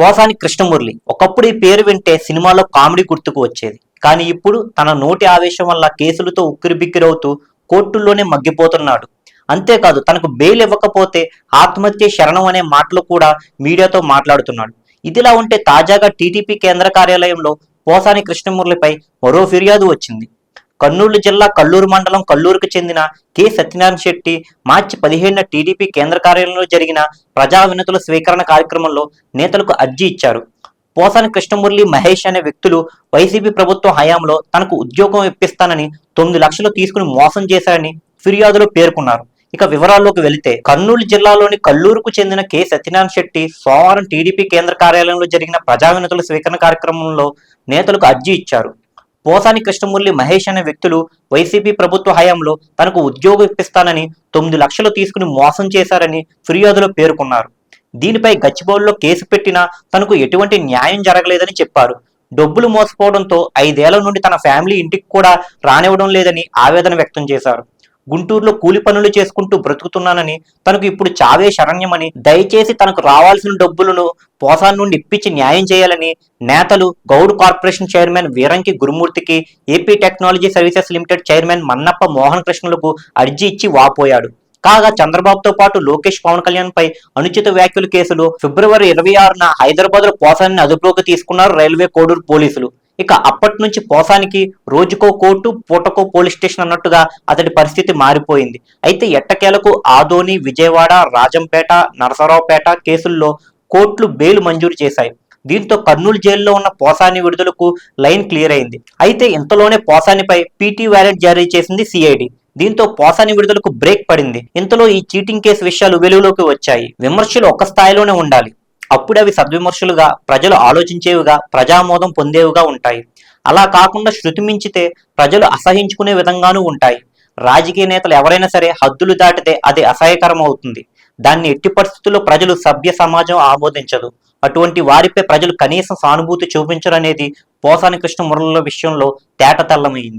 పోసాని కృష్ణమురళి ఒకప్పుడు ఈ పేరు వింటే సినిమాలో కామెడీ గుర్తుకు వచ్చేది. కానీ ఇప్పుడు తన నోటి ఆవేశం వల్ల కేసులతో ఉక్కిరిబిక్కిరవుతూ కోర్టుల్లోనే మగ్గిపోతున్నాడు. అంతేకాదు తనకు బెయిల్ ఇవ్వకపోతే ఆత్మహత్య శరణం అనే మాటలు కూడా మీడియాతో మాట్లాడుతున్నాడు. ఇదిలా ఉంటే తాజాగా టీడీపీ కేంద్ర కార్యాలయంలో పోసాని కృష్ణమురళిపై మరో ఫిర్యాదు వచ్చింది. కర్నూలు జిల్లా కల్లూరు మండలం కల్లూరుకు చెందిన కె. సత్యనారాయణ శెట్టి మార్చి పదిహేడున టీడీపీ కేంద్ర కార్యాలయంలో జరిగిన ప్రజా వినతుల స్వీకరణ కార్యక్రమంలో నేతలకు అర్జీ ఇచ్చారు. పోసాని కృష్ణమురళి మహేష్ అనే వ్యక్తులు వైసీపీ ప్రభుత్వం హయాంలో తనకు ఉద్యోగం ఇప్పిస్తానని తొమ్మిది లక్షలు తీసుకుని మోసం చేశారని ఫిర్యాదులో పేర్కొన్నారు. ఇక వివరాల్లోకి వెళితే కర్నూలు జిల్లాలోని కల్లూరుకు చెందిన కె. సత్యనారాయణ శెట్టి సోమవారం టీడీపీ కేంద్ర కార్యాలయంలో జరిగిన ప్రజా వినతుల స్వీకరణ కార్యక్రమంలో నేతలకు అర్జీ ఇచ్చారు. పోసాని కృష్ణమురళి మహేష్ అనే వ్యక్తులు వైసీపీ ప్రభుత్వ హయాంలో తనకు ఉద్యోగం ఇప్పిస్తానని తొమ్మిది లక్షలు తీసుకుని మోసం చేశారని ఫిర్యాదులో పేర్కొన్నారు. దీనిపై గచ్చిబౌలిలో కేసు పెట్టినా తనకు ఎటువంటి న్యాయం జరగలేదని చెప్పారు. డబ్బులు మోసపోవడంతో ఐదేళ్ళ నుండి తన ఫ్యామిలీ ఇంటికి కూడా రానివ్వడం లేదని ఆవేదన వ్యక్తం చేశారు. గుంటూరులో కూలి పనులు చేసుకుంటూ బ్రతుకుతున్నానని తనకు ఇప్పుడు చావే శరణ్యమని దయచేసి తనకు రావాల్సిన డబ్బులను పోసాన్ నుండి ఇప్పించి న్యాయం చేయాలని నేతలు Goud corporation chairman Veeranki గురుమూర్తికి AP technology services limited chairman Mannappa Mohan కృష్ణులకు అర్జీ ఇచ్చి వాపోయాడు. కాగా చంద్రబాబుతో పాటు లోకేష్ పవన్ కళ్యాణ్ పై అనుచిత వ్యాఖ్యల కేసులు ఫిబ్రవరి ఇరవై ఆరున హైదరాబాద్లో పోసాన్ని అదుపులోకి తీసుకున్నారు రైల్వే కోడూరు పోలీసులు. ఇక అప్పటి నుంచి పోసానికి రోజుకో కోర్టు పూటకో పోలీస్ స్టేషన్ అన్నట్టుగా అతడి పరిస్థితి మారిపోయింది. అయితే ఎట్టకేలకు ఆదోని విజయవాడ రాజంపేట నరసరావుపేట కేసుల్లో కోర్టులు బెయిల్ మంజూరు చేశాయి. దీంతో కర్నూలు జైల్లో ఉన్న పోసాని విడుదలకు లైన్ క్లియర్ అయింది. అయితే ఇంతలోనే పోసానిపై పీటీ వారెంట్ జారీ చేసింది సిఐడి. దీంతో పోసాని విడుదలకు బ్రేక్ పడింది. ఇంతలో ఈ చీటింగ్ కేసు విషయాలు వెలుగులోకి వచ్చాయి. విమర్శలు ఒక స్థాయిలోనే ఉండాలి. అప్పుడు అవి సద్విమర్శలుగా ప్రజలు ఆలోచించేవిగా ప్రజామోదం పొందేవిగా ఉంటాయి. అలా కాకుండా శృతి మించితే ప్రజలు అసహించుకునే విధంగానూ ఉంటాయి. రాజకీయ నేతలు ఎవరైనా సరే హద్దులు దాటితే అది అసహ్యకరం అవుతుంది దాన్ని ఎట్టి పరిస్థితుల్లో ప్రజలు సభ్య సమాజం ఆమోదించదు. అటువంటి వారిపై ప్రజలు కనీసం సానుభూతి చూపించరనేది పోసాని కృష్ణ మురళుల విషయంలో తేటతెల్లమైంది.